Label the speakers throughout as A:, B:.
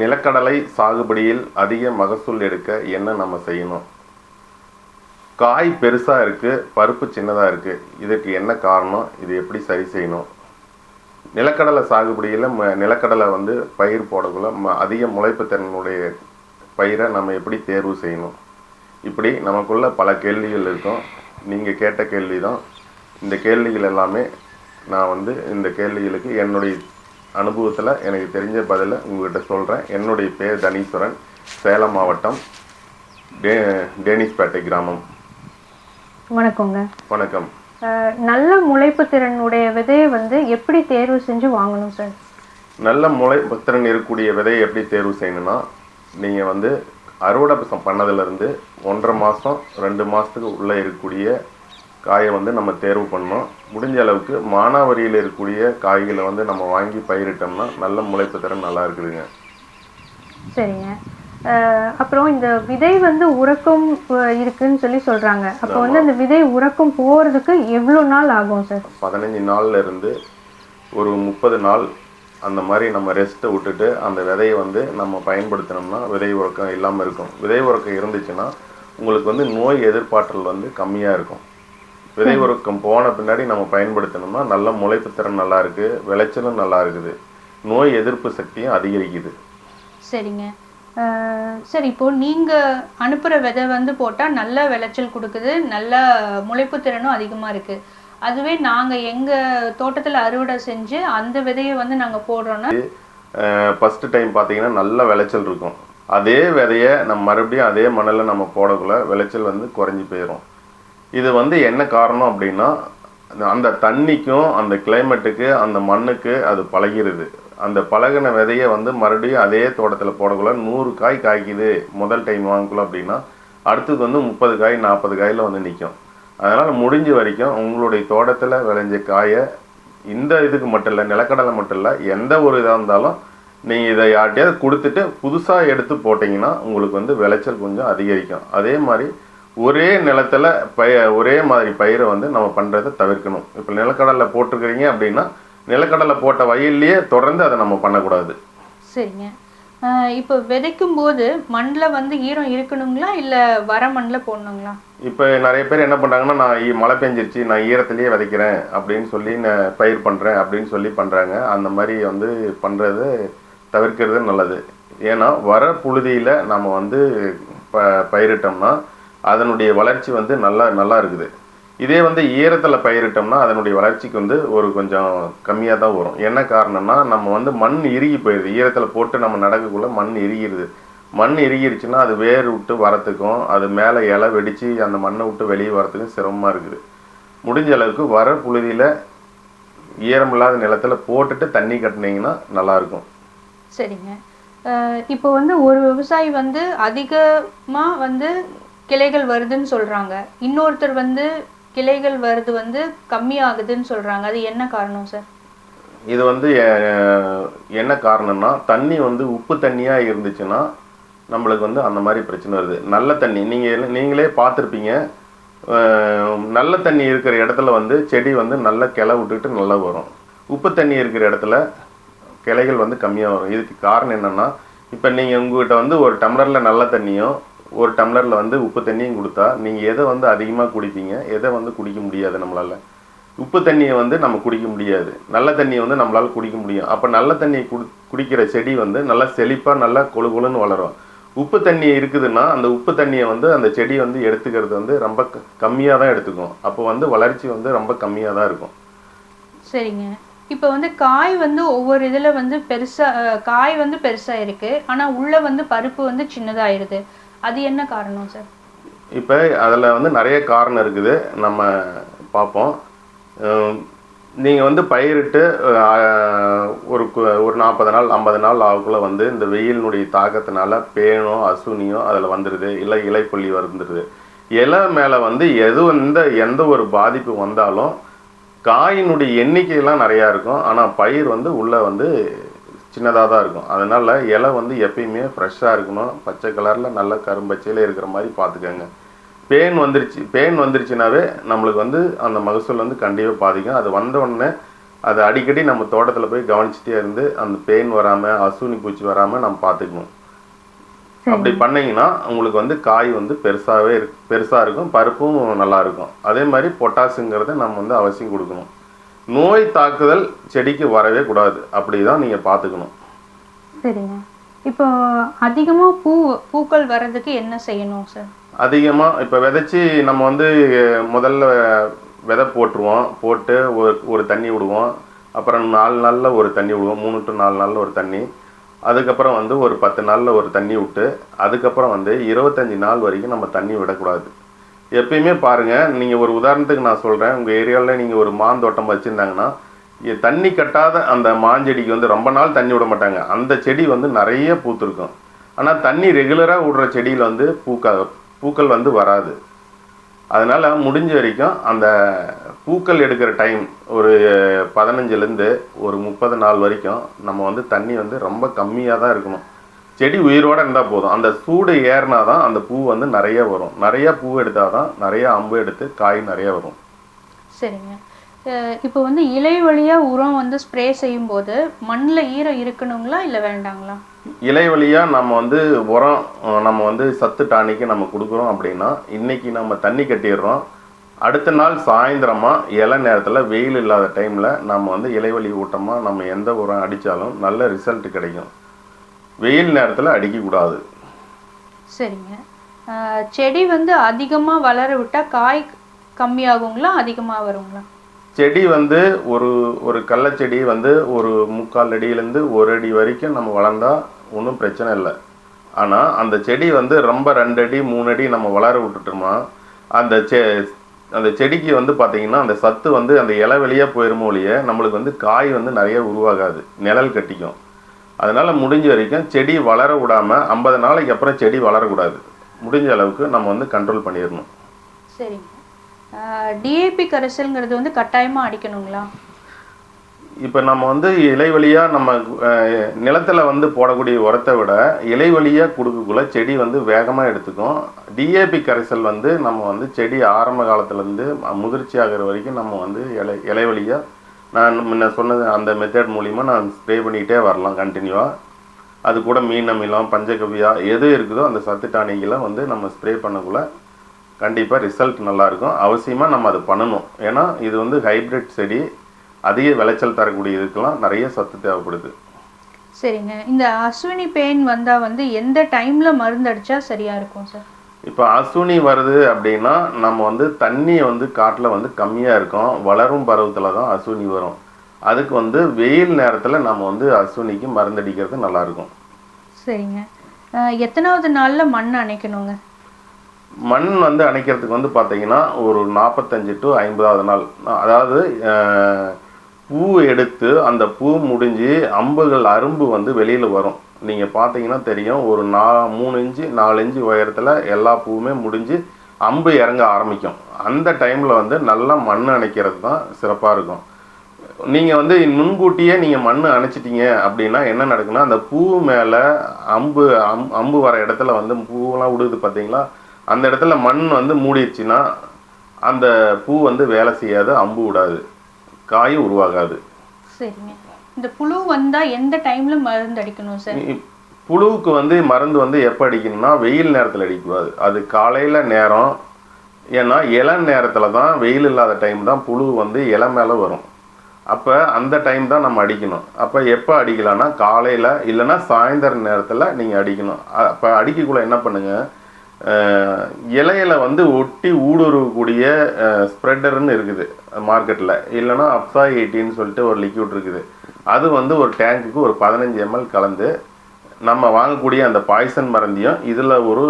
A: நிலக்கடலை சாகுபடியில் அதிக மகசூல் எடுக்க என்ன நம்ம செய்யணும்? காய் பெருசாக இருக்குது பருப்பு சின்னதாக இருக்குது இதற்கு என்ன காரணம்? இது எப்படி சரி செய்யணும்? நிலக்கடலை சாகுபடியில் ம நிலக்கடலை வந்து பயிர் போடக்குள்ள ம அதிக முளைப்பு தன்னுடைய பயிரை நம்ம எப்படி தேர்வு செய்யணும்? இப்படி நமக்குள்ள பல கேள்விகள் இருக்கும். நீங்கள் கேட்ட கேள்வி தான் இந்த கேள்விகள் எல்லாமே நான் வந்து இந்த கேள்விகளுக்கு என்னுடைய அனுபவத்தில் எனக்கு தெரிஞ்ச பதிலை உங்ககிட்ட சொல்கிறேன் என்னுடைய பேர் தனீஸ்வரன். சேலம் மாவட்டம் டே டேனிஸ்பேட்டை கிராமம்.
B: வணக்கங்க.
A: வணக்கம்.
B: நல்ல முளைப்பு திறனுடைய விதையை வந்து எப்படி தேர்வு செஞ்சு வாங்கணும் சார்?
A: நல்ல முளை திறன் இருக்கக்கூடிய விதையை எப்படி தேர்வு செய்யணும்னா நீங்கள் வந்து அறுவடை பசம் பண்ணதுலேருந்து ஒன்றரை மாதம் ரெண்டு மாதத்துக்கு உள்ளே இருக்கக்கூடிய காயை வந்து நம்ம தேர்வு பண்ணோம் முடிஞ்ச அளவுக்கு மானாவரியில் இருக்கக்கூடிய காய்களை வந்து நம்ம வாங்கி பயிரிட்டோம்னா நல்ல முளைப்பு திறன் நல்லா இருக்குதுங்க.
B: சரிங்க. அப்புறம் இந்த விதை வந்து உறக்கம் இருக்குன்னு சொல்லி சொல்றாங்க. அப்போ வந்து அந்த விதை உறக்கம் போறதுக்கு எவ்வளோ நாள் ஆகும் சார்?
A: பதினஞ்சு நாள்ல இருந்து ஒரு முப்பது நாள் அந்த மாதிரி நம்ம ரெஸ்ட்டை விட்டுட்டு அந்த விதையை வந்து நம்ம பயன்படுத்தினோம்னா விதை உறக்கம் இல்லாமல் இருக்கும். விதை உறக்கம் இருந்துச்சுன்னா உங்களுக்கு வந்து நோய் எதிர்ப்பாற்றல் வந்து கம்மியாக இருக்கும். விதை உறக்கம் போன பின்னாடி நம்ம பயன்படுத்தினோம்னா நல்ல முளைப்பு திறன் நல்லா இருக்கு விளைச்சலும் நல்லா இருக்குது. நோய் எதிர்ப்பு சக்தியும் அதிகரிக்குது.
C: சரிங்க. சரி இப்போ நீங்க அனுப்புற விதை வந்து போட்டா நல்ல விளைச்சல் கொடுக்குது நல்ல முளைப்பு திறனும் அதிகமா இருக்கு. அதுவே நாங்க எங்க தோட்டத்துல அறுவடை செஞ்சு அந்த விதையை வந்து நாங்க போடுறோம்னா
A: ஃபஸ்ட்டு டைம் பார்த்தீங்கன்னா நல்ல விளைச்சல் இருக்கும். அதே விதையை நம்ம மறுபடியும் அதே மண்ணில் நம்ம போடக்குள்ள விளைச்சல் வந்து குறைஞ்சி போயிடும் இது வந்து என்ன காரணம் அப்படின்னா அந்த- தண்ணிக்கும் அந்த கிளைமேட்டுக்கு அந்த மண்ணுக்கு அது பழகிருது. அந்த பழகின விதையை வந்து மறுபடியும் அதே தோட்டத்தில் போடக்குள்ள நூறு காய் காய்க்குது. முதல் டைம் வாங்கக்குள்ள அப்படின்னா அடுத்தது வந்து முப்பது காய் நாற்பது காயில் வந்து நிற்கும் அதனால் முடிஞ்ச வரைக்கும் உங்களுடைய தோட்டத்தில் விளைஞ்ச காயை இந்த இதுக்கு மட்டும் இல்லை நிலக்கடலை மட்டும் இல்லை எந்த ஒரு இதாக இருந்தாலும் நீங்கள் இதை யார்கிட்டயாவது கொடுத்துட்டு புதுசாக எடுத்து போட்டிங்கன்னா உங்களுக்கு வந்து விளைச்சல் கொஞ்சம் அதிகரிக்கும். அதே மாதிரி ஒரே நிலத்துல பய ஒரே மாதிரி பயிரை வந்து நம்ம பண்ணுறதை தவிர்க்கணும். இப்போ நிலக்கடலை போட்டிருக்கிறீங்க அப்படின்னா நிலக்கடலை போட்ட வயல்லையே தொடர்ந்து அதை நம்ம பண்ணக்கூடாது.
C: சரிங்க. இப்போ விதைக்கும் போது மண்ணில் வந்து ஈரம் இருக்கணுங்களா? இல்ல வர மண்ணில் போடணுங்களா?
A: இப்போ நிறைய பேர் என்ன பண்ணுறாங்கன்னா நான் மழை பெஞ்சிருச்சு நான் ஈரத்திலேயே விதைக்கிறேன் அப்படின்னு சொல்லி நான் பயிர் பண்ணுறேன் அப்படின்னு சொல்லி பண்ணுறாங்க அந்த மாதிரி வந்து பண்ணுறது தவிர்க்கிறது நல்லது. ஏன்னா வர புழுதியில் நம்ம வந்து ப பயிரிட்டோம்னா அதனுடைய வளர்ச்சி வந்து நல்லா நல்லா இருக்குது. இதே வந்து ஈரத்தில் பயிரிட்டோம்னா அதனுடைய வளர்ச்சிக்கு வந்து ஒரு கொஞ்சம் கம்மியாக தான் வரும். என்ன காரணம்னா நம்ம வந்து மண் இறுகி போயிடுது ஈரத்தில் போட்டு நம்ம நடக்கக்குள்ளே மண் இறுகிடுது மண் இறுகிருச்சுன்னா அது வேர் விட்டு வரத்துக்கும் அது மேலே இலை வெடித்து அந்த மண்ணை விட்டு வெளியே வரத்துக்கும் சிரமமாக இருக்குது. முடிஞ்ச அளவுக்கு வர புழுதியில் ஈரமில்லாத நிலத்தில் போட்டுட்டு தண்ணி கட்டினீங்கன்னா நல்லாயிருக்கும்
C: சரிங்க. இப்போ வந்து ஒரு விவசாயி வந்து அதிகமாக வந்து கிளைகள் வருதுன்னு சொல்றாங்க. இன்னொருத்தர் வந்து கிளைகள் வருது வந்து கம்மியாகுதுன்னு சொல்றாங்க. அது என்ன காரணம் சார்
A: இது வந்து என்ன காரணம்னா தண்ணி வந்து உப்பு தண்ணியாக இருந்துச்சுன்னா நம்மளுக்கு வந்து அந்த மாதிரி பிரச்சனை வருது. நல்ல தண்ணி நீங்கள் நீங்களே பார்த்துருப்பீங்க. நல்ல தண்ணி இருக்கிற இடத்துல வந்து செடி வந்து நல்லா கிளை விட்டுக்கிட்டு நல்லா வரும். உப்பு தண்ணி இருக்கிற இடத்துல கிளைகள் வந்து கம்மியாக வரும். இதுக்கு காரணம் என்னென்னா இப்போ நீங்கள் உங்ககிட்ட வந்து ஒரு டம்ளரில் நல்ல தண்ணியும் ஒரு டம்ளரில் வந்து உப்பு தண்ணியும் கொடுத்தா நீங்கள் எதை வந்து அதிகமாக குடிப்பீங்க? எதை வந்து குடிக்க முடியாது நம்மளால்? உப்பு தண்ணியை வந்து நம்ம குடிக்க முடியாது. நல்ல தண்ணியை வந்து நம்மளால் குடிக்க முடியும். அப்போ நல்ல தண்ணியை குடி குடிக்கிற செடி வந்து நல்லா செழிப்பாக நல்லா கொழு கொழுன்னு வளரும். உப்பு தண்ணி இருக்குதுன்னா அந்த உப்பு தண்ணியை வந்து அந்த செடி வந்து எடுத்துக்கிறது வந்து ரொம்ப கம்மியாக தான் எடுத்துக்கும். அப்போ வந்து வளர்ச்சி வந்து ரொம்ப கம்மியாக தான் இருக்கும்.
C: சரிங்க. இப்போ வந்து காய் வந்து ஒவ்வொரு இதில் வந்து பெருசாக காய் வந்து பெருசாக இருக்குது ஆனால் உள்ளே வந்து பருப்பு வந்து சின்னதாகிடுது அது என்ன காரணம் சார்
A: இப்போ அதில் வந்து நிறைய காரணம் இருக்குது. நம்ம பார்ப்போம். நீங்கள் வந்து பயிரிட்டு ஒரு கு- ஒரு நாற்பது நாள் ஐம்பது நாள் ஆகுக்குள்ள வந்து இந்த வெயிலினுடைய தாக்கத்தினால பேனோ அசுனியோ அதில் வந்துடுது இல்லை இலைப்புள்ளி வந்துடுது இலை மேலே வந்து எது எந்த எந்த ஒரு பாதிப்பு வந்தாலும் காயினுடைய எண்ணிக்கையெல்லாம் நிறையா இருக்கும். ஆனால் பயிர் வந்து உள்ளே வந்து சின்னதாக தான் இருக்கும். அதனால இலை வந்து எப்பயுமே ஃப்ரெஷ்ஷாக இருக்கணும். பச்சை கலரில் நல்ல கரும்பச்சையில் இருக்கிற மாதிரி பார்த்துக்கோங்க. பேன் வந்துருச்சு. பேன் வந்துருச்சுனாவே நம்மளுக்கு வந்து அந்த மகசூல் வந்து கண்டிப்பாக பாதிக்கும். அது வந்த உடனே அதை அடிக்கடி நம்ம தோட்டத்தில் போய் கவனிச்சுட்டே இருந்து அந்த பெயின் வராமல் அசூனி பூச்சி வராமல் நம்ம பார்த்துக்கணும். அப்படி பண்ணீங்கன்னா உங்களுக்கு வந்து காய் வந்து பெருசாகவே இருக்கு பெருசாக இருக்கும். பருப்பும் நல்லா இருக்கும். அதே மாதிரி பொட்டாசுங்கிறத நம்ம வந்து அவசியம் கொடுக்கணும். நோய் தாக்குதல் செடிக்கு வரவே கூடாது. அப்படி தான் நீங்கள் பார்த்துக்கணும்.
B: சரிங்க.
C: இப்போ அதிகமா பூ பூக்கள் வர்றதுக்கு என்ன செய்யணும் சார்
A: அதிகமாக இப்போ விதைச்சி நம்ம வந்து முதல்ல விதை போட்டுருவோம். போட்டு ஒரு ஒரு தண்ணி விடுவோம். அப்புறம் நாலு நாளில் ஒரு தண்ணி விடுவோம். மூணு டு நாலு நாளில் ஒரு தண்ணி. அதுக்கப்புறம் வந்து ஒரு பத்து நாளில் ஒரு தண்ணி விட்டு அதுக்கப்புறம் வந்து இருபத்தஞ்சி நாள் வரைக்கும் நம்ம தண்ணி விடக்கூடாது. எப்பயுமே பாருங்கள் நீங்கள் ஒரு உதாரணத்துக்கு நான் சொல்கிறேன் உங்கள் ஏரியாவில் நீங்கள் ஒரு மாந்தோட்டம் வச்சுருந்தாங்கன்னா தண்ணி கட்டாத அந்த மாஞ்செடிக்கு வந்து ரொம்ப நாள் தண்ணி விட மாட்டாங்க. அந்த செடி வந்து நிறைய பூத்திருக்கும். ஆனால் தண்ணி ரெகுலராக விடுற செடியில் வந்து பூக்கா பூக்கள் வந்து வராது. அதனால் முடிஞ்ச வரைக்கும் அந்த பூக்கள் எடுக்கிற டைம் ஒரு பதினஞ்சுலேருந்து ஒரு முப்பது நாள் வரைக்கும் நம்ம வந்து தண்ணி வந்து ரொம்ப கம்மியாக தான் இருக்கணும். செடி உயிரோட இருந்தால் போதும். அந்த சூடு ஏறினா தான் அந்த பூ வந்து நிறைய வரும். நிறைய பூ எடுத்தால் தான் நிறைய அம்பு எடுத்து காய் நிறைய வரும்.
C: சரிங்க. இப்போ வந்து இலை வழியா உரம் வந்து ஸ்ப்ரே செய்யும்போது மண்ணில் ஈரம் இருக்கணுங்களா இல்லை வேண்டாங்களா?
A: இலை வழியாக நம்ம வந்து உரம் நம்ம வந்து சத்து டானிக்கு நம்ம கொடுக்குறோம் அப்படின்னா இன்னைக்கு நம்ம தண்ணி கட்டிடுறோம். அடுத்த நாள் சாயந்தரமா இலை நேரத்தில் வெயில் இல்லாத டைமில் நம்ம வந்து இலைவழி ஊட்டமாக நம்ம எந்த உரம் அடித்தாலும் நல்ல ரிசல்ட் கிடைக்கும். வெயில் நேரத்தில் அடிக்கக்கூடாது.
C: சரிங்க. செடி வந்து அதிகமா வளர விட்டா காய் கம்மியாகுங்களா அதிகமா வருங்களா?
A: செடி வந்து ஒரு ஒரு கள்ளச்செடி வந்து ஒரு முக்கால் அடியிலேருந்து ஒரு அடி வரைக்கும் நம்ம வளர்ந்தா ஒன்றும் பிரச்சனை இல்லை. ஆனால் அந்த செடி வந்து ரொம்ப ரெண்டு அடி மூணு அடி நம்ம வளர விட்டுட்டோமா அந்த செ அந்த செடிக்கு வந்து பார்த்தீங்கன்னா அந்த சத்து வந்து அந்த இலை வெளியாக போயிருமோ ஒழிய நம்மளுக்கு வந்து காய் வந்து நிறைய உருவாகாது நிழல் கட்டிக்கும். அதனால முடிஞ்ச வரைக்கும் செடி வளர விடாம ஐம்பது நாளைக்கு அப்புறம் செடி வளரக்கூடாது. முடிஞ்ச அளவுக்கு நம்ம வந்து கண்ட்ரோல் பண்ணிடணும்.
C: சரிங்க. டிஏபி கரைசல்ங்கிறது வந்து கட்டாயமா அடிக்கணுங்களா?
A: இப்போ நம்ம வந்து இலை வழியா நம்ம நிலத்துல வந்து போடக்கூடிய உரத்தை விட இலை வழியா கொடுக்கக்குள்ள செடி வந்து வேகமாக எடுத்துக்கும். டிஏபி கரைசல் வந்து நம்ம வந்து செடி ஆரம்ப காலத்துலேருந்து முதிர்ச்சி ஆகிற வரைக்கும் நம்ம வந்து இலை இலை வழியா நான் முன்ன சொன்னது அந்த மெத்தட் மூலிமா நான் ஸ்ப்ரே பண்ணிக்கிட்டே வரலாம் கண்டினியூவாக அது கூட மீன் அமிலம் பஞ்சகவ்யா எது இருக்குதோ அந்த சத்து டானிகளை வந்து நம்ம ஸ்ப்ரே பண்ணக்குள்ள கண்டிப்பாக ரிசல்ட் நல்லாயிருக்கும். அவசியமாக நம்ம அது பண்ணணும். ஏன்னா இது வந்து ஹைப்ரிட் செடி அதிக விளைச்சல் தரக்கூடிய இதுக்கெல்லாம் நிறைய சத்து தேவைப்படுது.
C: சரிங்க. இந்த அஸ்வினி பெயின் வந்தால் வந்து எந்த டைமில் மருந்து அடித்தா சரியாக இருக்கும் சார்
A: இப்போ அசுனி வருது அப்படின்னா நம்ம வந்து தண்ணி வந்து காட்டில் வந்து கம்மியாக இருக்கும். வளரும் பருவத்தில் தான் அசுனி வரும். அதுக்கு வந்து வெயில் நேரத்தில் நம்ம வந்து அசுனிக்கு மருந்தடிக்கிறது நல்லாயிருக்கும்
C: சரிங்க. எத்தனாவது நாள்ல மண் அணைக்கணுங்க?
A: மண் வந்து அணைக்கிறதுக்கு வந்து பார்த்தீங்கன்னா ஒரு நாற்பத்தஞ்சு டு ஐம்பதாவது நாள். அதாவது பூ எடுத்து அந்த பூ முடிஞ்சு அம்புகள் அரும்பு வந்து வெளியில் வரும். நீங்கள் பார்த்தீங்கன்னா தெரியும் ஒரு நா மூணு இன்ச்சு நாலு இன்ச்சு உயரத்தில் எல்லா பூவுமே முடிஞ்சு அம்பு இறங்க ஆரம்பிக்கும். அந்த டைமில் வந்து நல்லா மண் அணைக்கிறது தான் சிறப்பாக இருக்கும். நீங்கள் வந்து முன்கூட்டியே நீங்கள் மண் அணைச்சிட்டீங்க அப்படின்னா என்ன நடக்குன்னா அந்த பூ மேலே அம்பு அம் அம்பு வர இடத்துல வந்து பூவெல்லாம் விடுது பார்த்தீங்களா அந்த இடத்துல மண் வந்து மூடிடுச்சுன்னா அந்த பூ வந்து வேலை செய்யாது அம்பு விடாது காய் உருவாகாது.
C: சரிங்க. இந்த புழு வந்தா எந்த டைம்ல மருந்து அடிக்கணும் சார்
A: புழுவுக்கு வந்து மருந்து வந்து எப்போ அடிக்கணும்னா வெயில் நேரத்தில் அடிக்கக்கூடாது அது காலையில் நேரம். ஏன்னா இளம் நேரத்தில் தான் வெயில் இல்லாத டைம் தான் புழு வந்து இலை மேலே வரும். அப்போ அந்த டைம் தான் நம்ம அடிக்கணும். அப்போ எப்போ அடிக்கலாம்னா காலையில் இல்லைன்னா சாயந்தர நேரத்தில் நீங்கள் அடிக்கணும். அப்போ அடிக்கக்குள்ள என்ன பண்ணுங்கள் இலையில வந்து ஒட்டி ஊடுருவக்கூடிய ஸ்ப்ரெட்டர்னு இருக்குது மார்க்கெட்டில் இல்லைன்னா அப்சா எயிட்டின்னு சொல்லிட்டு ஒரு லிக்யூட் இருக்குது. அது வந்து ஒரு டேங்குக்கு ஒரு பதினஞ்சு எம்எல் கலந்து நம்ம வாங்கக்கூடிய அந்த பாய்சன் மருந்தையும் இதில் ஒரு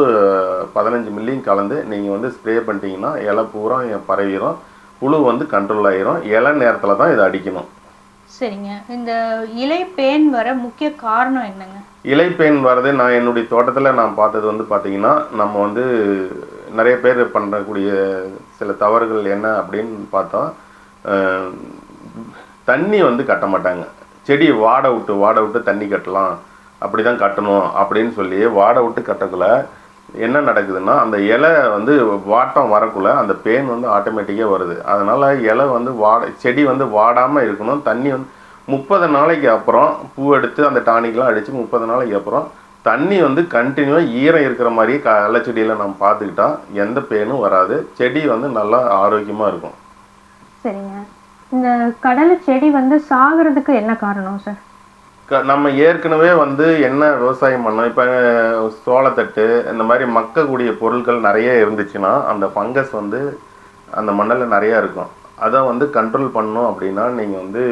A: பதினஞ்சு மில்லியும் கலந்து நீங்கள் வந்து ஸ்ப்ரே பண்ணிட்டீங்கன்னா இலை பூரா பரவிடும் புழு வந்து கண்ட்ரோல் ஆயிரும் இலை நேரத்தில் தான் இதை அடிக்கணும்.
C: சரிங்க. இந்த இலை பேன் வர முக்கிய காரணம் என்னங்க?
A: இலைப்பேன் வர்றது நான் என்னுடைய தோட்டத்தில் நான் பார்த்தது வந்து பார்த்தீங்கன்னா நம்ம வந்து நிறைய பேர் பண்ணக்கூடிய சில தவறுகள் என்ன அப்படின்னு பார்த்தா தண்ணி வந்து கட்ட மாட்டாங்க. செடி வாட விட்டு வாட விட்டு தண்ணி கட்டலாம் அப்படி தான் கட்டணும் அப்படின்னு சொல்லி வாட விட்டு கட்டக்குள்ள என்ன நடக்குதுன்னா அந்த இலை வந்து வாட்டம் வரக்குள்ள அந்த பேன் வந்து ஆட்டோமேட்டிக்காக வருது. அதனால் இலை வந்து வாட செடி வந்து வாடாமல் இருக்கணும். தண்ணி வந்து முப்பது நாளைக்கு அப்புறம் பூ எடுத்து அந்த டானிக்லாம் அடித்து முப்பது நாளைக்கு அப்புறம் தண்ணி வந்து கண்டினியூவாக ஈரம் இருக்கிற மாதிரி க இலைச்செடியில் நம்ம பார்த்துக்கிட்டா எந்த பேனும் வராது. செடி வந்து நல்லா ஆரோக்கியமாக இருக்கும்.
B: சரிங்க. இந்த கடலை செடி வந்து சாகிறதுக்கு என்ன காரணம் சார்
A: க- நம்ம ஏற்கனவே வந்து என்ன விவசாயம் பண்ணோம்? இப்போ சோளத்தட்டு இந்த மாதிரி மக்கக்கூடிய பொருட்கள் நிறைய இருந்துச்சுன்னா அந்த ஃபங்கஸ் வந்து அந்த மண்ணில் நிறையா இருக்கும். அதை வந்து கண்ட்ரோல் பண்ணணும் அப்படின்னா நீங்கள் வந்து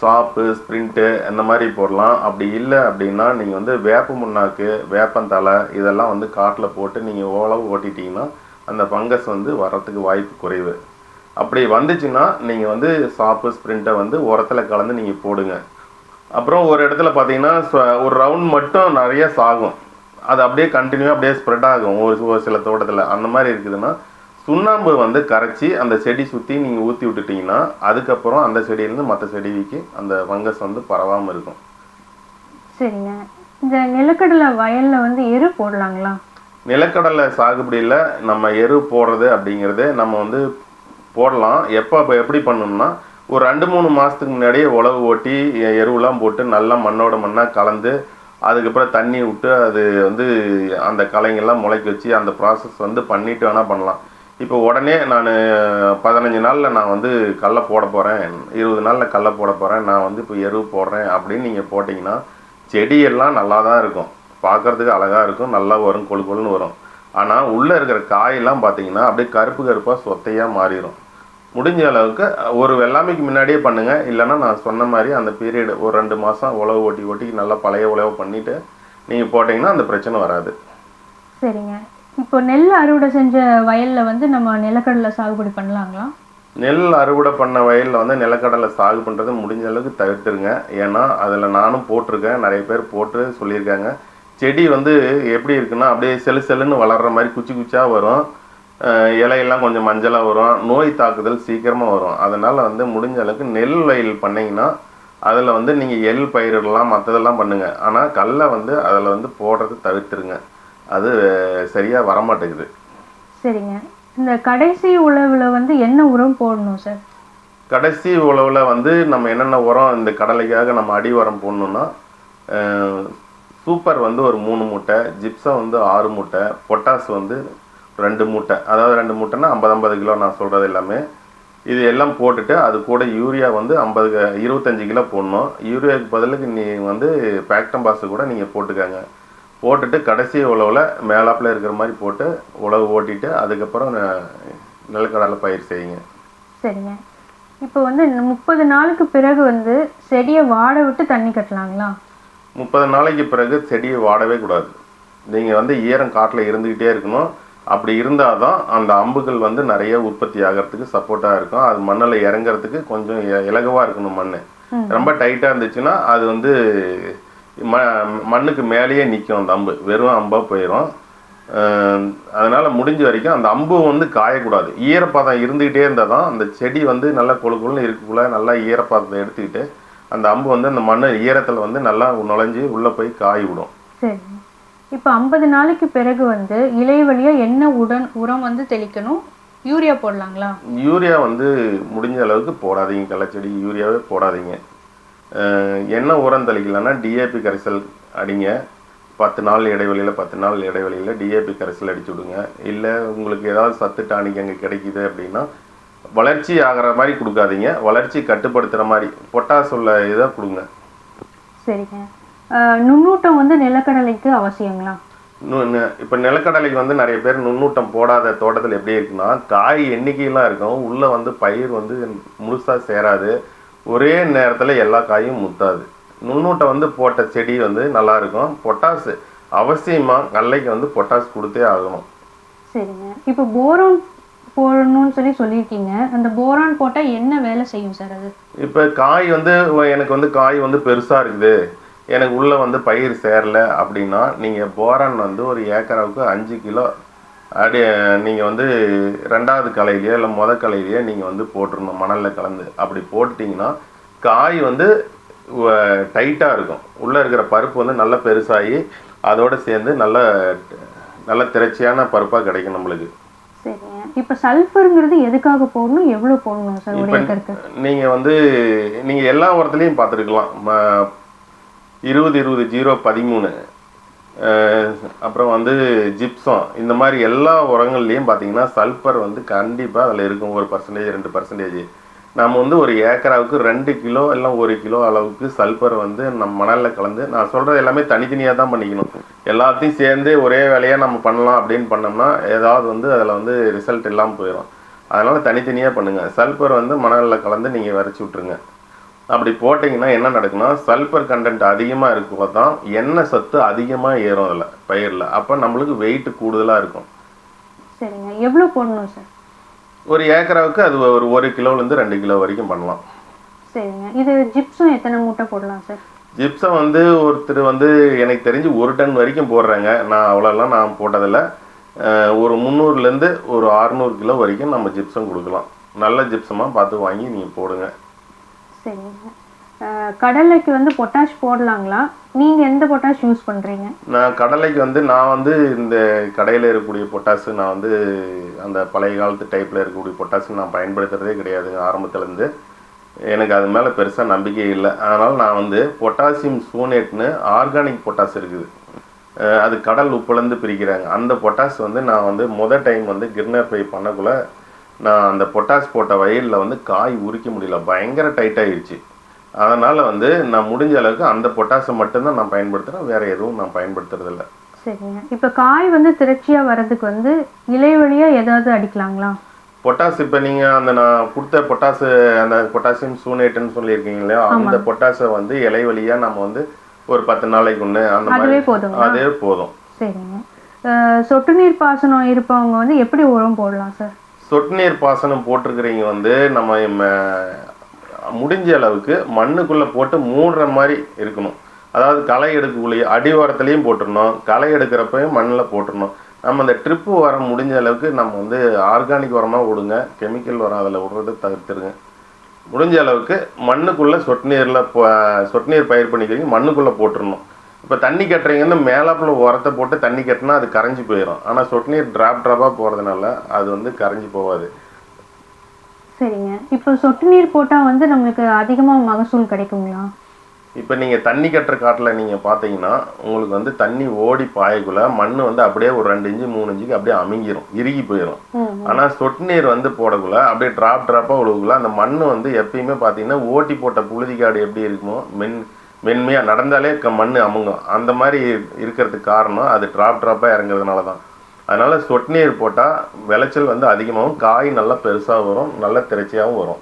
A: சாப்பு ஸ்ப்ரிண்ட்டு இந்த மாதிரி போடலாம். அப்படி இல்லை அப்படின்னா நீங்கள் வந்து வேப்ப முன்னாக்கு வேப்பந்தலை இதெல்லாம் வந்து காட்டில் போட்டு நீங்கள் ஓலவு ஓட்டிட்டீங்கன்னா அந்த ஃபங்கஸ் வந்து வரத்துக்கு வாய்ப்பு குறைவு. அப்படி வந்துச்சுன்னா நீங்கள் வந்து சாப்பு ஸ்ப்ரிண்ட்டை வந்து உரத்தில் கலந்து நீங்கள் போடுங்க. அப்புறம் ஒரு இடத்துல பார்த்தீங்கன்னா ஒரு ரவுண்ட் மட்டும் நிறைய சாகும். அது அப்படியே கண்டினியூவாக அப்படியே ஸ்ப்ரெட் ஆகும். ஒரு ஒரு சில தோட்டத்தில். அந்த மாதிரி இருக்குதுன்னா சுண்ணாம்பு வந்து கரைச்சி அந்த செடி சுற்றி நீங்கள் ஊற்றி விட்டுட்டீங்கன்னா அதுக்கப்புறம் அந்த செடியிலேருந்து மற்ற செடிக்கு அந்த ஃபங்கஸ் வந்து பரவாமல் இருக்கும்.
B: சரிங்க. இந்த நிலக்கடலை வயல்ல வந்து எரு போடலாங்களா?
A: நிலக்கடலை சாகுபடியில் நம்ம எரு போடுறது அப்படிங்கிறது நம்ம வந்து போடலாம். எப்போ இப்போ எப்படி பண்ணணும்னா ஒரு ரெண்டு மூணு மாதத்துக்கு முன்னாடியே உழவு ஓட்டி எருவெலாம் எருவெல்லாம் போட்டு நல்லா மண்ணோட மண்ணாக கலந்து அதுக்கப்புறம் தண்ணி விட்டு அது வந்து அந்த களைங்கெல்லாம் முளைக்க வச்சு அந்த ப்ராசஸ் வந்து பண்ணிட்டு வேணால் பண்ணலாம். இப்போ உடனே நான் பதினஞ்சு நாளில் நான் வந்து கடல போட போகிறேன் இருபது நாளில் கடல போட போகிறேன் நான் வந்து இப்போ எரு போடுறேன் அப்படின்னு நீங்கள் போட்டிங்கன்னா செடியெல்லாம் நல்லா தான் இருக்கும். பார்க்கறதுக்கு அழகாக இருக்கும். நல்லா வரும் கொழு கொழுன்னு வரும். ஆனால் உள்ளே இருக்கிற காயெல்லாம் பார்த்தீங்கன்னா அப்படியே கருப்பு கருப்பாக சொத்தையாக மாறிடும் முடிஞ்ச அளவுக்கு ஒரு வெள்ளாமைக்கு முன்னாடியே பண்ணுங்க. இல்லைன்னா நான் சொன்ன மாதிரி அந்த பீரியட் ஒரு ரெண்டு மாதம் உழவு ஓட்டி ஓட்டி நல்லா பழைய உழவு பண்ணிவிட்டு நீங்கள் போட்டிங்கன்னா அந்த பிரச்சனை வராது.
B: சரிங்க. இப்போ நெல் அறுவடை செஞ்ச வயல்ல வந்து நம்ம நிலக்கடலை சாகுபடி பண்ணலாங்களா?
A: நெல் அறுவடை பண்ண வயலில் வந்து நிலக்கடலை சாகு பண்ணுறது முடிஞ்ச அளவுக்கு தவிர்த்துருங்க. ஏன்னா அதில் நானும் போட்டிருக்கேன். நிறைய பேர் போட்டு சொல்லியிருக்காங்க. செடி வந்து எப்படி இருக்குன்னா அப்படியே செலு செலுன்னு வளர்ற மாதிரி குச்சி குச்சியாக வரும். இலையெல்லாம் கொஞ்சம் மஞ்சளாக வரும். நோய் தாக்குதல் சீக்கிரமாக வரும். அதனால் வந்து முடிஞ்ச அளவுக்கு நெல் வயல் பண்ணீங்கன்னா அதில் வந்து நீங்கள் எள் பயிரிடலாம் மற்றதெல்லாம் பண்ணுங்கள் ஆனால் கடலை வந்து அதில் வந்து போடுறது தவிர்த்துருங்க. அது சரியாக வரமாட்டேங்குது.
B: சரிங்க. இந்த கடைசி உழவுல வந்து என்ன உரம் போடணும் சார்?
A: கடைசி உழவில் வந்து நம்ம என்னென்ன உரம் இந்த கடலைக்காக நம்ம அடி உரம் போடணும்னா அஹ், சூப்பர் வந்து ஒரு மூணு மூட்டை ஜிப்சம் வந்து ஆறு மூட்டை பொட்டாஸ் வந்து ரெண்டு மூட்டை. அதாவது ரெண்டு மூட்டைன்னா ஐம்பது ஐம்பது கிலோ நான் சொல்கிறது எல்லாமே. இது எல்லாம் போட்டுட்டு அது கூட யூரியா வந்து ஐம்பது இருபத்தஞ்சு கிலோ போடணும். யூரியாவுக்கு பதிலுக்கு நீ வந்து பேக்டம்பாஸ் கூட நீங்கள் போட்டுக்கங்க. போட்டுட்டு கடைசி உழவில் மேலாப்பில் இருக்கிற மாதிரி போட்டு உழவு ஓட்டிட்டு அதுக்கப்புறம் நிலக்கடலை பயிர் செய்யுங்க.
B: சரிங்க. இப்போ வந்து முப்பது நாளுக்கு பிறகு வந்து செடியை வாட விட்டு தண்ணி கட்டலாங்களா?
A: முப்பது நாளைக்கு பிறகு செடியை வாடவே கூடாது. நீங்கள் வந்து ஈரம் காட்டில் இருந்துக்கிட்டே இருக்கணும். அப்படி இருந்தால் தான் அந்த அம்புகள் வந்து நிறைய உற்பத்தி ஆகிறதுக்கு சப்போர்ட்டாக இருக்கும். அது மண்ணில் இறங்குறதுக்கு கொஞ்சம் இ- இலகுவா இருக்கணும் மண் ரொம்ப டைட்டாக இருந்துச்சுன்னா அது வந்து ம மண்ணுக்கு மேலேயே நிற்கும் அந்த அம்பு. வெறும் அம்பாக போயிடும் அதனால் முடிஞ்ச வரைக்கும் அந்த அம்பு வந்து காயக்கூடாது. ஈரப்பதம் இருந்துக்கிட்டே இருந்தால் தான் அந்த செடி வந்து நல்லா கொழு கொழுன்னு இருக்கக்குள்ள நல்லா ஈரப்பதத்தை எடுத்துக்கிட்டு அந்த அம்பு வந்து அந்த மண் ஈரத்தில் வந்து நல்லா நுழைஞ்சு உள்ளே போய் காய் விடும்
B: சரிங்க இப்போ ஐம்பது நாளைக்கு பிறகு வந்து இலை வழியா என்ன உடன்
C: உரம் வந்து தெளிக்கணும்? யூரியா போடலாங்களா?
A: யூரியா வந்து முடிஞ்ச அளவுக்கு போடாதீங்க கள்ளச்செடி யூரியாவே போடாதீங்க. என்ன உரம் தெளிக்கலாம்னா டிஏபி கரைசல் அடிங்க. பத்து நாள் இடைவெளியில் பத்து நாள் இடைவெளியில் டிஏபி கரைசல் அடிச்சு விடுங்க. இல்லை உங்களுக்கு ஏதாவது சத்து டானிக் அங்கே கிடைக்குது அப்படின்னா வளர்ச்சி ஆகிற மாதிரி கொடுக்காதீங்க. வளர்ச்சி கட்டுப்படுத்துகிற மாதிரி. பொட்டாஸ் உள்ள இதை கொடுங்க.
B: சரிங்க. நுண்ணூட்டம் வந்து நிலக்கடலைக்கு அவசியங்களா?
A: இப்போ நிலக்கடலைக்கு வந்து நிறைய பேர் நுண்ணூட்டம் போடாத தோட்டத்தில் எப்படி இருக்குன்னா காய் எண்ணிக்கையெல்லாம் இருக்கும். உள்ளே வந்து பயிர் வந்து முழுசாக சேராது. ஒரே நேரத்தில் எல்லா காயும் முத்தாது. நுண்ணூட்டம் வந்து போட்ட செடி வந்து நல்லா இருக்கும். பொட்டாஸ் அவசியமாக கடலைக்கு வந்து பொட்டாஸ் கொடுத்தே ஆகணும்.
B: சரிங்க. இப்போ போரான் போடணும்னு சொல்லி சொல்லியிருக்கீங்க. அந்த போரான் போட்டா என்ன வேலை செய்யும் சார் அது?
A: இப்போ காய் வந்து எனக்கு வந்து காய் வந்து பெருசாக இருக்குது. எனக்கு உள்ளே வந்து பயிர் சேரல அப்படின்னா நீங்கள் போரான் வந்து ஒரு ஏக்கராவுக்கு அஞ்சு கிலோ அப்படி நீங்கள் வந்து ரெண்டாவது கலையிலையோ இல்லை முத கலையிலையோ நீங்கள் வந்து போட்டுருணும் மணலில் கலந்து. அப்படி போட்டுட்டிங்கன்னா காய் வந்து டைட்டாக இருக்கும். உள்ளே இருக்கிற பருப்பு வந்து நல்லா பெருசாகி அதோட சேர்ந்து நல்ல நல்ல திரட்சியான பருப்பாக கிடைக்கும் நம்மளுக்கு.
B: சரிங்க இப்போ சல்ஃபருங்கிறது எதுக்காக போடணும்? எவ்வளோ போடணும் சார் ஒரு ஏக்கருக்கு
A: நீங்கள் வந்து நீங்கள் எல்லா உரத்துலையும் பார்த்துருக்கலாம். இருபது இருபது ஜீரோ பதிமூணு அப்புறம் வந்து ஜிப்சம் இந்த மாதிரி எல்லா உரங்கள்லையும் பார்த்தீங்கன்னா சல்ஃபர் வந்து கண்டிப்பாக அதில் இருக்கும். ஒரு பர்சன்டேஜ் ரெண்டு பர்சன்டேஜ் நம்ம வந்து ஒரு ஏக்கராவுக்கு ரெண்டு கிலோ இல்லை ஒரு கிலோ அளவுக்கு சல்ஃபர் வந்து நம்ம மணலில் கலந்து நான் சொல்கிறது எல்லாமே தனித்தனியாக தான் பண்ணிக்கணும். எல்லாத்தையும் சேர்ந்து ஒரே வேலையாக நம்ம பண்ணலாம் அப்படின்னு பண்ணோம்னா ஏதாவது வந்து அதில் வந்து ரிசல்ட் இல்லாமல் போயிடும் அதனால் தனித்தனியாக பண்ணுங்கள் சல்ஃபர் வந்து மணலில் கலந்து நீங்கள் வரைச்சி விட்ருங்க அப்படி போட்டிங்கன்னா என்ன நடக்குன்னா சல்ஃபர் கண்டென்ட் அதிகமாக இருக்கும்போது தான் எண்ணெய் சத்து அதிகமாக ஏறும் அதில் பயிரில். அப்போ நம்மளுக்கு வெயிட் கூடுதலாக இருக்கும்.
B: சரிங்க. எவ்வளோ போடணும் சார்
A: ஒரு ஏக்கராவுக்கு அது ஒரு ஒரு கிலோலேருந்து ரெண்டு கிலோ வரைக்கும் பண்ணலாம்.
B: சரிங்க. இது ஜிப்ஸும் எத்தனை மூட்டை போடலாம் சார்?
A: ஜிப்சம் வந்து ஒருத்தர் வந்து எனக்கு தெரிஞ்சு ஒரு டன் வரைக்கும் போடுறாங்க. நான் அவ்வளோலாம் நான் போட்டதில்ல. ஒரு முந்நூறுலேருந்து ஒரு அறுநூறு கிலோ வரைக்கும் நம்ம ஜிப்சம் கொடுக்கலாம். நல்ல ஜிப்சமாக பார்த்து வாங்கி நீங்கள் போடுங்க.
B: சரிங்க. கடலைக்கு வந்து பொட்டாஷ் போடலாங்களா? நீங்கள் எந்த பொட்டாஷ் யூஸ் பண்ணுறீங்க
A: நான் கடலைக்கு வந்து நான் வந்து இந்த கடையில் இருக்கக்கூடிய பொட்டாசு நான் வந்து அந்த பழைய காலத்து டைப்பில் இருக்கக்கூடிய பொட்டாசு நான் பயன்படுத்துகிறதே கிடையாதுங்க ஆரம்பத்துலேருந்து எனக்கு அது மேலே பெருசாக நம்பிக்கை இல்லை. அதனால் நான் வந்து பொட்டாசியம் சூனேட்னு ஆர்கானிக் பொட்டாஸ் இருக்குது. அது கடல் உப்புலேருந்து பிரிக்கிறாங்க. அந்த பொட்டாஸ் வந்து நான் வந்து மொதல் டைம் வந்து கிர்னர் பை பண்ணக்குள்ளே நான் அந்த பொட்டாஸ் போட்ட வயலில் வந்து காய் உரிக்க முடியல. பயங்கர டைட் ஆயிடுச்சு. அதனால் வந்து நான் முடிஞ்ச அளவுக்கு அந்த பொட்டாசை மட்டும்தான் நான் பயன்படுத்துகிறேன் வேறு எதுவும் நான் பயன்படுத்துறதில்ல.
B: சரிங்க. இப்போ காய் வந்து திரட்சியாக வர்றதுக்கு வந்து இலைவழியாக ஏதாவது அடிக்கலாங்களா?
A: பொட்டாஸ் இப்போ நீங்கள் அந்த நான் கொடுத்த பொட்டாசு அந்த பொட்டாசியம் சூனேட்டுன்னு சொல்லியிருக்கீங்க இல்லையா? அந்த பொட்டாசை வந்து இலை வழியாக நம்ம வந்து ஒரு பத்து நாளைக்கு ஒன்று அந்த மாதிரி
B: போதுங்களா?
A: அதே போதும்.
B: சரிங்க. சொட்டு நீர் பாசனம் இருப்பவங்க வந்து எப்படி உரம் போடலாம் சார்?
A: சொட்டு நீர் பாசனம் போட்டிருக்கிறீங்க வந்து நம்ம முடிஞ்ச அளவுக்கு மண்ணுக்குள்ளே போட்டு மூடுற மாதிரி இருக்கணும். அதாவது களை எடுக்கக்கூடிய அடிவாரத்துலேயும் போட்டுடணும். களை எடுக்கிறப்பையும் மண்ணில் போட்டுடணும். நம்ம அந்த ட்ரிப்பு உரம் முடிஞ்ச அளவுக்கு நம்ம வந்து ஆர்கானிக் உரமாக விடுங்க. கெமிக்கல் உரம் அதில் விடுறதை தவிர்த்துருங்க. முடிஞ்ச அளவுக்கு மண்ணுக்குள்ளே சொட்டு நீரில் சொட்டு நீர் பயிர் பண்ணிக்கிறீங்க மண்ணுக்குள்ளே போட்டுடணும். இப்போ தண்ணி கட்டுறீங்கன்னு மேலாப்பில் உரத்தை போட்டு தண்ணி கட்டினா அது கரைஞ்சி போயிடும் ஆனால் சொட்டு நீர் ட்ராப் ட்ராப்பாக போகிறதுனால அது வந்து கரைஞ்சி போகாது.
B: சரிங்க. இப்போ சொட்டு நீர் போட்டால் வந்து நம்மளுக்கு அதிகமாக மகசூல் கிடைக்குங்களா?
A: இப்போ நீங்கள் தண்ணி கட்டுற காட்டில் நீங்கள் பார்த்தீங்கன்னா உங்களுக்கு வந்து தண்ணி ஓடி பாயக்குள்ள மண் வந்து அப்படியே ஒரு ரெண்டு இன்ச்சு மூணு இன்ச்சுக்கு அப்படியே அமுங்கிரும் இறுகி போயிடும் ஆனால் சொட்டு நீர் வந்து போடக்குள்ள அப்படியே ட்ராப் ட்ராப்பாக விழுகுள்ள அந்த மண் வந்து எப்பயுமே பார்த்தீங்கன்னா ஓட்டி போட்ட புழுதிக்காடு எப்படி இருக்குமோ மென் மென்மையாக நடந்தாலே மண் அமுங்கும். அந்த மாதிரி இருக்கிறதுக்கு காரணம் அது ட்ராப் ட்ராப்பாக இறங்குறதுனால தான் அதனால சொட்டு நீர் போட்டால் விளைச்சல் வந்து அதிகமாகும். காய் நல்லா பெருசாக வரும் நல்ல திரைச்சியாகவும் வரும்.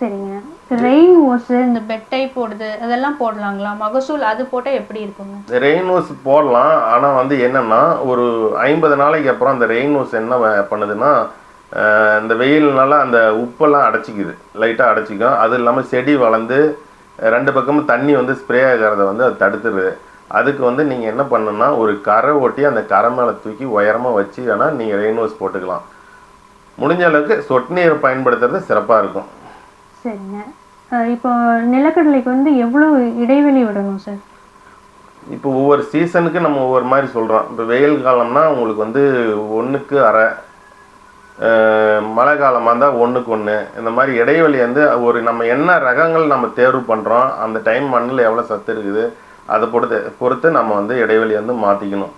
B: சரிங்க. ரெயின் ஓஸு
C: இந்த பெட்டை போடுது அதெல்லாம் போடலாங்களா? மகசூல் அது போட்டா எப்படி இருக்குங்க?
A: ரெயின் ஹவுஸ் போடலாம். ஆனால் வந்து என்னன்னா ஒரு ஐம்பது நாளைக்கு அப்புறம் அந்த ரெயின் ஹவுஸ் என்ன பண்ணுதுன்னா இந்த வெயில்னால அந்த உப்பெல்லாம் அடைச்சிக்குது. லைட்டாக அடைச்சிக்கும். அது இல்லாமல் செடி வளர்ந்து ரெண்டு பக்கமும் தண்ணி வந்து ஸ்ப்ரே ஆகிறத வந்து அது தடுத்துருது. அதுக்கு வந்து நீங்கள் என்ன பண்ணணும்னா ஒரு கரை ஓட்டி அந்த கரை மேலே தூக்கி உயரமாக வச்சு வேணால் நீங்கள் ரெயின் ஹவுஸ் போட்டுக்கலாம். முடிஞ்ச அளவுக்கு சொட்டு நீர் பயன்படுத்துறது சிறப்பாக இருக்கும்.
B: சரிங்க. இப்போ நிலக்கடலைக்கு வந்து எவ்வளோ இடைவெளி விடணும் சார்?
A: இப்போ ஒவ்வொரு சீசனுக்கு நம்ம ஒவ்வொரு மாதிரி சொல்கிறோம் இப்போ வெயில் காலம்னா உங்களுக்கு வந்து ஒன்றுக்கு அரை மழை காலமாக இருந்தால் ஒன்றுக்கு ஒன்று இந்த மாதிரி இடைவெளி வந்து ஒரு நம்ம என்ன ரகங்கள் நம்ம தேர்வு பண்ணுறோம் அந்த டைம் மண்ணில் எவ்வளோ சத்து இருக்குது அதை பொறுத்து பொறுத்து நம்ம வந்து இடைவெளி வந்து மாற்றிக்கணும்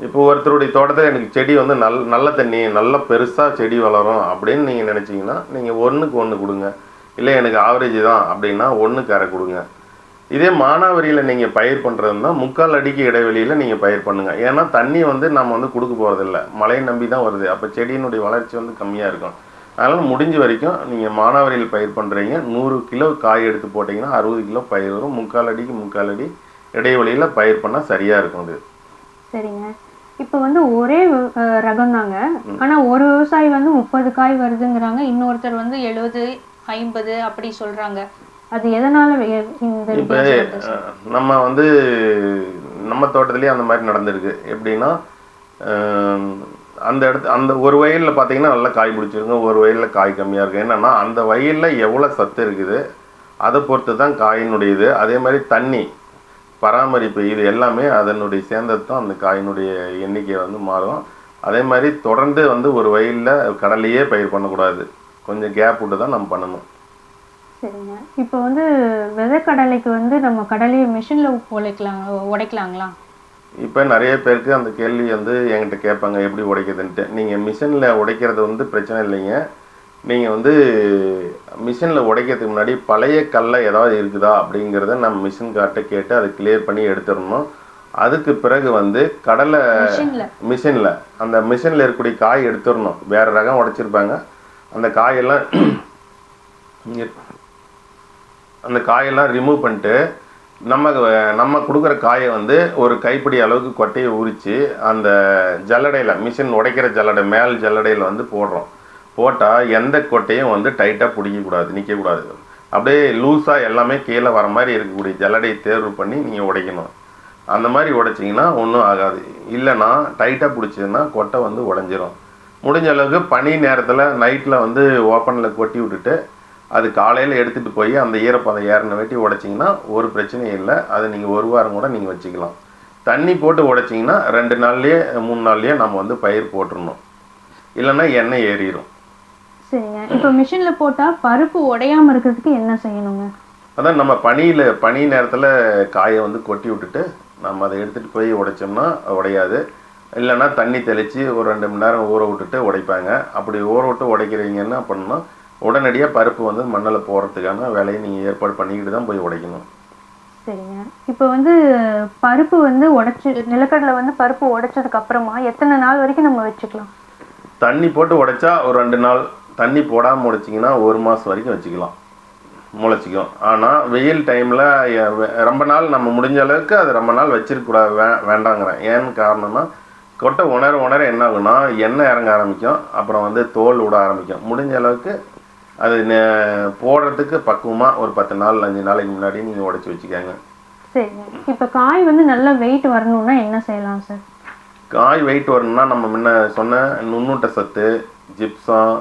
A: இப்போ ஒருத்தருடைய தோட்டத்தில் எனக்கு செடி வந்து நல் நல்ல தண்ணி நல்ல பெருசாக செடி வளரும் அப்படின்னு நீங்கள் நினச்சிங்கன்னா நீங்கள் ஒன்றுக்கு ஒன்று கொடுங்க. இல்லை எனக்கு ஆவரேஜ் தான் அப்படின்னா ஒன்றுக்கு அரை கொடுங்க. இதே மானாவரியில் நீங்கள் பயிர் பண்ணுறதுனா முக்கால் அடிக்கு இடைவெளியில் நீங்கள் பயிர் பண்ணுங்கள் ஏன்னா தண்ணி வந்து நம்ம வந்து கொடுக்க போகிறதில்ல மழையை நம்பி தான் வருது. அப்போ செடியினுடைய வளர்ச்சி வந்து கம்மியாக இருக்கும். அதனால் முடிஞ்ச வரைக்கும் நீங்கள் மானாவரியில் பயிர் பண்ணுறீங்க நூறு கிலோ காய் எடுத்து போட்டிங்கன்னா அறுபது கிலோ பயிர் வரும். முக்கால் அடிக்கு முக்கால் அடி இடைவெளியில் பயிர் பண்ணால் சரியாக இருக்கும் அது.
B: சரிங்க. இப்போ வந்து ஒரே ரகம் தாங்க ஆனால் ஒரு விவசாயி வந்து முப்பது காய் வருதுங்கிறாங்க.
C: இன்னொருத்தர் வந்து எழுபது ஐம்பது அப்படி சொல்றாங்க.
B: அது எதனால
A: இப்போ? நம்ம வந்து நம்ம தோட்டத்துலேயே அந்த மாதிரி நடந்திருக்கு. எப்படின்னா அந்த இடத்து அந்த ஒரு வயலில் பார்த்தீங்கன்னா நல்லா காய் பிடிச்சிருங்க. ஒரு வயலில் காய் கம்மியாக இருக்கும். என்னன்னா அந்த வயலில் எவ்வளோ சத்து இருக்குது அதை பொறுத்து தான் காயினுடையது. அதே மாதிரி தண்ணி பராமரிப்பு இது எல்லாமே அதனுடைய சேர்ந்தது தான் அந்த காயினுடைய எண்ணிக்கை வந்து மாறும். அதே மாதிரி தொடர்ந்து வந்து ஒரு வயலில் கடலையே பயிர் பண்ணக்கூடாது. கொஞ்சம் கேப் விட்டு தான் நம்ம பண்ணணும்.
B: சரிங்க. இப்போ வந்து விதைக்கடலைக்கு வந்து நம்ம கடலையை மிஷினில்
C: உடைக்கலாம் உடைக்கலாங்களா?
A: இப்போ நிறைய பேருக்கு அந்த கேள்வி வந்து என்கிட்ட கேட்பாங்க எப்படி உடைக்கிறதுன்ட்டு. நீங்கள் மிஷினில் உடைக்கிறது வந்து பிரச்சனை இல்லைங்க. நீங்கள் வந்து மிஷினில் உடைக்கிறதுக்கு முன்னாடி பழைய கல்லை ஏதாவது இருக்குதா அப்படிங்கிறத நம்ம மிஷின் கார்ட்ட கேட்டு அதை கிளியர் பண்ணி எடுத்துடணும். அதுக்கு பிறகு வந்து கடலை
C: மிஷின்ல.
A: அந்த மிஷினில் இருக்கக்கூடிய காய் எடுத்துடணும். வேறு ரகம் உடைச்சிருப்பாங்க. அந்த காயெல்லாம் அந்த காயெல்லாம் ரிமூவ் பண்ணிட்டு நம்ம நம்ம கொடுக்குற காயை வந்து ஒரு கைப்பிடி அளவுக்கு கொட்டையை உரித்து அந்த ஜல்லடையில் மிஷின் உடைக்கிற ஜல்லடை மேல் ஜல்லடையில் வந்து போடுறோம். போட்டால் எந்த கொட்டையும் வந்து டைட்டாக பிடிக்கக்கூடாது நிற்கக்கூடாது அப்படியே லூஸாக எல்லாமே கீழே வர மாதிரி இருக்கக்கூடிய ஜல்லடையை தேர்வு பண்ணி நீங்கள் உடைக்கணும். அந்த மாதிரி உடைச்சிங்கன்னா ஒன்றும் ஆகாது. இல்லைன்னா டைட்டாக பிடிச்சதுன்னா கொட்டை வந்து உடஞ்சிரும். முடிஞ்ச அளவுக்கு பனி நேரத்தில் நைட்டில் வந்து ஓப்பனில் கொட்டி விட்டுட்டு அது காலையில் எடுத்துகிட்டு போய் அந்த ஈரப்பதம் ஏறின வெட்டி உடைச்சிங்கன்னா ஒரு பிரச்சனையும் இல்லை. அதை நீங்கள் ஒரு வாரம் கூட நீங்கள் வச்சுக்கலாம். தண்ணி போட்டு உடைச்சிங்கன்னா ரெண்டு நாள்லேயே மூணு நாள்லேயே நம்ம வந்து பயிர் போட்டுறணும். இல்லைன்னா எண்ணெய் ஏறிடும்
B: சரிங்க இப்போ மிஷினில் போட்டால் பருப்பு உடையாம இருக்கிறதுக்கு என்ன செய்யணுங்க?
A: அதான் நம்ம பனியில் பனி நேரத்தில் காயை வந்து கொட்டி விட்டுட்டு நம்ம அதை எடுத்துகிட்டு போய் உடைச்சோம்னா உடையாது. இல்லைன்னா தண்ணி தெளித்து ஒரு ரெண்டு மணி நேரம் ஊற விட்டுட்டு உடைப்பாங்க. அப்படி ஊற விட்டு உடைக்கிறீங்கன்னா என்ன பண்ணணும் உடனடியாக பருப்பு வந்து மண்ணில் போடுறதுக்கான வேலையை நீங்கள் ஏற்பாடு பண்ணிக்கிட்டு தான் போய் உடைக்கணும்.
B: சரிங்க. இப்போ வந்து பருப்பு வந்து உடைச்சி நிலக்கடலை வந்து பருப்பு உடைச்சதுக்கு அப்புறமா எத்தனை நாள் வரைக்கும் நம்ம வச்சுக்கலாம்?
A: தண்ணி போட்டு உடைச்சா ஒரு ரெண்டு நாள் தண்ணி போடாமல் உடைச்சிங்கன்னா ஒரு மாதம் வரைக்கும் வச்சுக்கலாம். முளைச்சிக்கும். ஆனால் வெயில் டைமில் ரொம்ப நாள் நம்ம முடிஞ்ச அளவுக்கு அது ரொம்ப நாள் வச்சிருக்கக்கூடாது வே வேண்டாங்கிறேன் ஏன்னு காரணம்னா கொட்டை உணர உணர என்ன ஆகும்னா எண்ணெய் இறங்க ஆரம்பிக்கும். அப்புறம் வந்து தோல் விட ஆரம்பிக்கும். முடிஞ்ச அளவுக்கு அது போடுறதுக்கு பக்குவமாக ஒரு பத்து நாள் அஞ்சு நாளைக்கு முன்னாடி நீங்கள் உடைச்சி வச்சுக்கோங்க.
B: சரிங்க. இப்போ காய் வந்து நல்லா வெயிட் வரணும்னா என்ன செய்யலாம் சார்
A: காய் வெயிட் வரணும்னா நம்ம முன்ன சொன்ன நுண்ணூட்ட சத்து ஜிப்சம்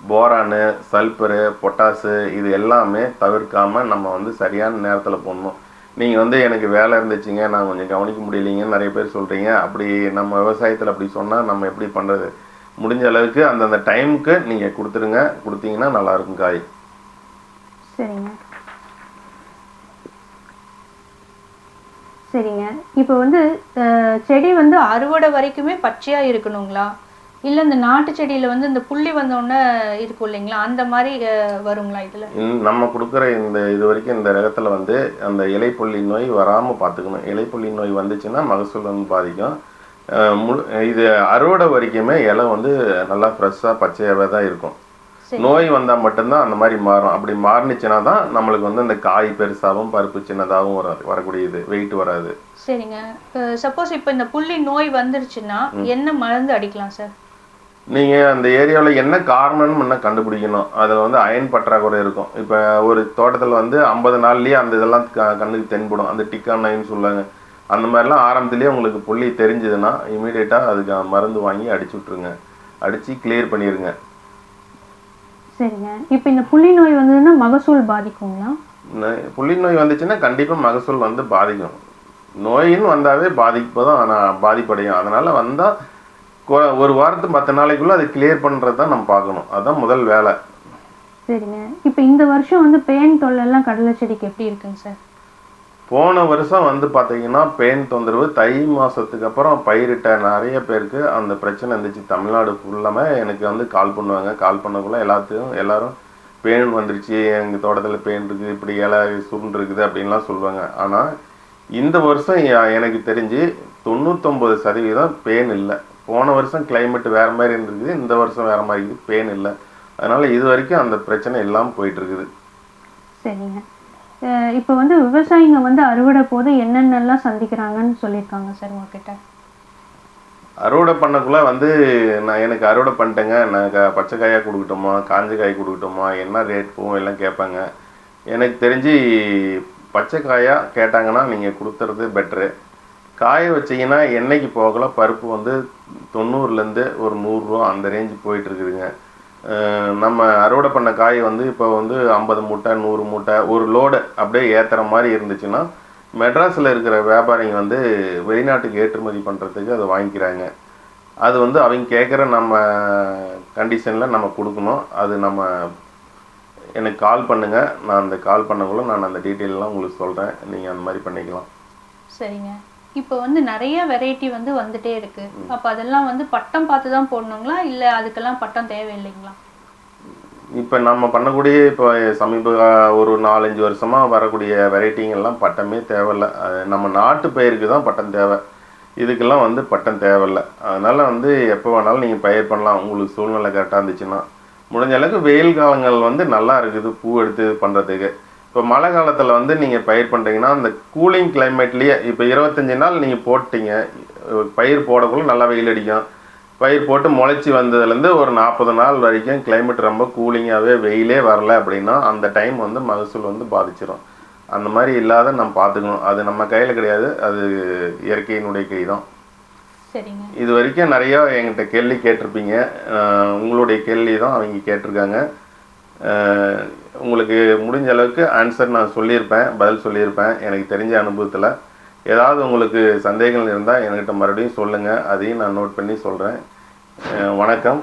A: போரானு சல்பரு பொட்டாசு இது எல்லாமே தவிர்க்காமல் நம்ம வந்து சரியான நேரத்தில் போடணும். நீங்கள் வந்து எனக்கு வேலை இருந்துச்சுங்க நான் கொஞ்சம் கவனிக்க முடியலைங்கன்னு நிறைய பேர் சொல்கிறீங்க அப்படி நம்ம விவசாயத்தில் அப்படி சொன்னால் நம்ம எப்படி பண்ணுறது முடிஞ்ச அளவுக்கு அந்தந்த டைமுக்கு நீங்கள் கொடுத்துருங்க. கொடுத்தீங்கன்னா நல்லாயிருக்கும் காய்.
B: சரிங்க. சரிங்க. இப்போ வந்து செடி வந்து
C: அறுவடை வரைக்குமே பச்சையாக இருக்கணுங்களா? இல்ல இந்த நாட்டு செடியில வந்து இந்த புள்ளி வந்த உடனே இருக்கும் இல்லைங்களா? அந்த மாதிரி வருங்களா இதுல?
A: இந்த- நம்ம கொடுக்குற இந்த இது வரைக்கும் இந்த ரகத்தில் வந்து அந்த இலைப்புள்ளி நோய் வராமல் பார்த்துக்கணும். இலைப்புள்ளி நோய் வந்துச்சுன்னா மகசூல் வந்து பாதிக்கும். முழு இது அறுவடை வரைக்குமே இலை வந்து நல்லா ஃப்ரெஷ்ஷாக பச்சையாகவே தான் இருக்கும். நோய் வந்தால் மட்டும்தான் அந்த மாதிரி மாறும். அப்படி மாறுனுச்சுன்னா தான் நம்மளுக்கு வந்து அந்த காய் பெருசாகவும் பருப்பு சின்னதாகவும் வராது வரக்கூடியது வெயிட் வராது.
C: சரிங்க. சப்போஸ் இப்போ இந்த புள்ளி நோய் வந்துருச்சுன்னா என்ன மருந்து அடிக்கலாம் சார்
A: நீங்கள் அந்த ஏரியாவில் என்ன காரணம்னு முன்ன கண்டுபிடிக்கணும். அதில் வந்து அயன் பற்றாக்குறை இருக்கும். இப்போ ஒரு தோட்டத்தில் வந்து ஐம்பது நாள்லேயே அந்த இதெல்லாம் க- கண்ணுக்கு தென்படும். அந்த டிக்கா நைன்னு சொல்லுவாங்க. அந்த மாதிரிலாம் ஆரம்பத்திலேயே உங்களுக்கு புள்ளி தெரிஞ்சதுன்னா இமீடியட்டாக அதுக்கு மருந்து வாங்கி அடிச்சு விட்ருங்க அடித்து கிளியர் பண்ணிடுங்க
B: சரிங்க. இப்போ இந்த புள்ளி நோய் வந்ததுன்னா மகசூல் பாதிக்குங்களா?
A: புள்ளி நோய் வந்துச்சுன்னா கண்டிப்பாக மகசூல் வந்து பாதிக்கும். நோயின்னு வந்தாவே பாதிப்பு தான் ஆனால் பாதிப்படையும். அதனால் வந்தால் ஒரு வாரத்து பத்து நாளைக்குள்ளே அது கிளியர் பண்ணுறது தான் நம்ம பார்க்கணும். அதுதான் முதல் வேலை.
B: சரிங்க. இப்போ இந்த வருஷம் வந்து பேன் தொல்லைலாம் கடலை செடிக்கு எப்படி இருக்குங்க சார்?
A: போன வருஷம் வந்து பார்த்தீங்கன்னா பேன் தொந்தரவு தை மாதத்துக்கு அப்புறம் பயிரிட்ட நிறைய பேருக்கு அந்த பிரச்சனை இருந்துச்சு. தமிழ்நாடு ஃபுல்லாமே எனக்கு வந்து கால் பண்ணுவாங்க. கால் பண்ணக்குள்ள எல்லாத்தையும் எல்லாரும் பேன் வந்துருச்சு. எங்கள் தோட்டத்தில் பேன் இருக்குது இப்படி இலை சுருண்டு இருக்குது அப்படின்லாம் சொல்லுவாங்க. ஆனால் இந்த வருஷம் எனக்கு தெரிஞ்சு தொண்ணூத்தொம்பது சதவீதம் பேன் இல்லை. போன வருஷம் climate வேறு மாதிரி இருந்திருக்குது இந்த வருஷம் வேறு மாதிரி இருக்குது பேன் இல்லை. அதனால் இது வரைக்கும் அந்த பிரச்சனை இல்லாமல் போயிட்டு இருக்குது
B: சரிங்க இப்போ வந்து விவசாயிங்க வந்து அறுவடை போது என்னென்னலாம் சந்திக்கிறாங்கன்னு சொல்லியிருக்காங்க சார் உங்ககிட்ட?
A: அறுவடை பண்ணக்குள்ள வந்து நான் எனக்கு அறுவடை பண்ணிட்டேங்க. நான் பச்சை காயாக கொடுக்கட்டுமா காஞ்ச காய் கொடுக்கட்டுமா என்ன ரேட் போகும் எல்லாம் கேட்பாங்க. எனக்கு தெரிஞ்சு பச்சை காயாக கேட்டாங்கன்னா நீங்கள் கொடுத்துறது பெட்ரு காய வச்சீங்கன்னா என்னைக்கு போகல பருப்பு வந்து தொண்ணூறுலேருந்து ஒரு நூறுரூவா அந்த ரேஞ்சு போயிட்டுருக்குதுங்க. நம்ம அறுவடை பண்ண காய் வந்து இப்போ வந்து ஐம்பது மூட்டை நூறு மூட்டை ஒரு லோடு அப்படியே ஏற்றுற மாதிரி இருந்துச்சுன்னா மெட்ராஸில் இருக்கிற வியாபாரிங்க வந்து வெளிநாட்டுக்கு ஏற்றுமதி பண்ணுறதுக்கு அதை வாங்கிக்கிறாங்க. அது வந்து அவங்க கேட்குற நம்ம கண்டிஷனில் நம்ம கொடுக்கணும். அது நம்ம எனக்கு கால் பண்ணுங்கள் நான் அந்த கால் பண்ணக்குள்ள நான் அந்த டீட்டெயிலெலாம் உங்களுக்கு சொல்கிறேன் நீங்கள் அந்த மாதிரி பண்ணிக்கலாம்.
C: சரிங்க. இப்போ வந்து நிறைய வெரைட்டி வந்து வந்துட்டே இருக்கு. அப்ப அதெல்லாம் வந்து பட்டம் பார்த்து தான் போடணுங்களா? இல்ல அதுக்கெல்லாம் பட்டம் தேவையில்லைங்களா?
A: இப்போ நம்ம பண்ணக்கூடிய இப்போ சமீப ஒரு நாலஞ்சு வருஷமாக வரக்கூடிய வெரைட்டிங்கெல்லாம் பட்டமே தேவையில்ல. அது நம்ம நாட்டு பயிருக்கு தான் பட்டம் தேவை. இதுக்கெல்லாம் வந்து பட்டம் தேவையில்ல. அதனால் வந்து எப்போ வேணாலும் நீங்கள் பயிர் பண்ணலாம். உங்களுக்கு சூழ்நிலை கரெக்டாக இருந்துச்சுன்னா. முடிஞ்ச அளவுக்கு வெயில் காலங்கள் வந்து நல்லா இருக்குது. பூ எடுத்து பண்ணுறதுக்கு இப்போ மழை காலத்தில் வந்து நீங்கள் பயிர் பண்ணுறீங்கன்னா அந்த கூலிங் கிளைமேட்லேயே இப்போ இருபத்தஞ்சி நாள் நீங்கள் போட்டீங்க பயிர் போடக்குள்ள நல்லா வெயில் அடிக்கும். பயிர் போட்டு முளைச்சி வந்ததுலேருந்து ஒரு நாற்பது நாள் வரைக்கும் climate ரொம்ப கூலிங்காகவே வெயிலே வரல அப்படின்னா அந்த டைம் வந்து மகசூல் வந்து பாதிச்சிடும் அந்த மாதிரி இல்லாத நம்ம பார்த்துக்கணும். அது நம்ம கையில் கிடையாது. அது இயற்கையினுடைய கை தான் இது வரைக்கும் நிறைய என்கிட்ட கேள்வி கேட்டிருப்பீங்க. உங்களுடைய கேள்வி தான் அவங்க கேட்டிருக்காங்க. உங்களுக்கு முடிஞ்ச அளவுக்கு ஆன்சர் நான் சொல்லியிருப்பேன் பதில் சொல்லியிருப்பேன். எனக்கு தெரிஞ்ச அனுபவத்தில். ஏதாவது உங்களுக்கு சந்தேகங்கள் இருந்தால் என்கிட்ட மறுபடியும் சொல்லுங்கள் அதையும் நான் நோட் பண்ணி சொல்கிறேன் வணக்கம்.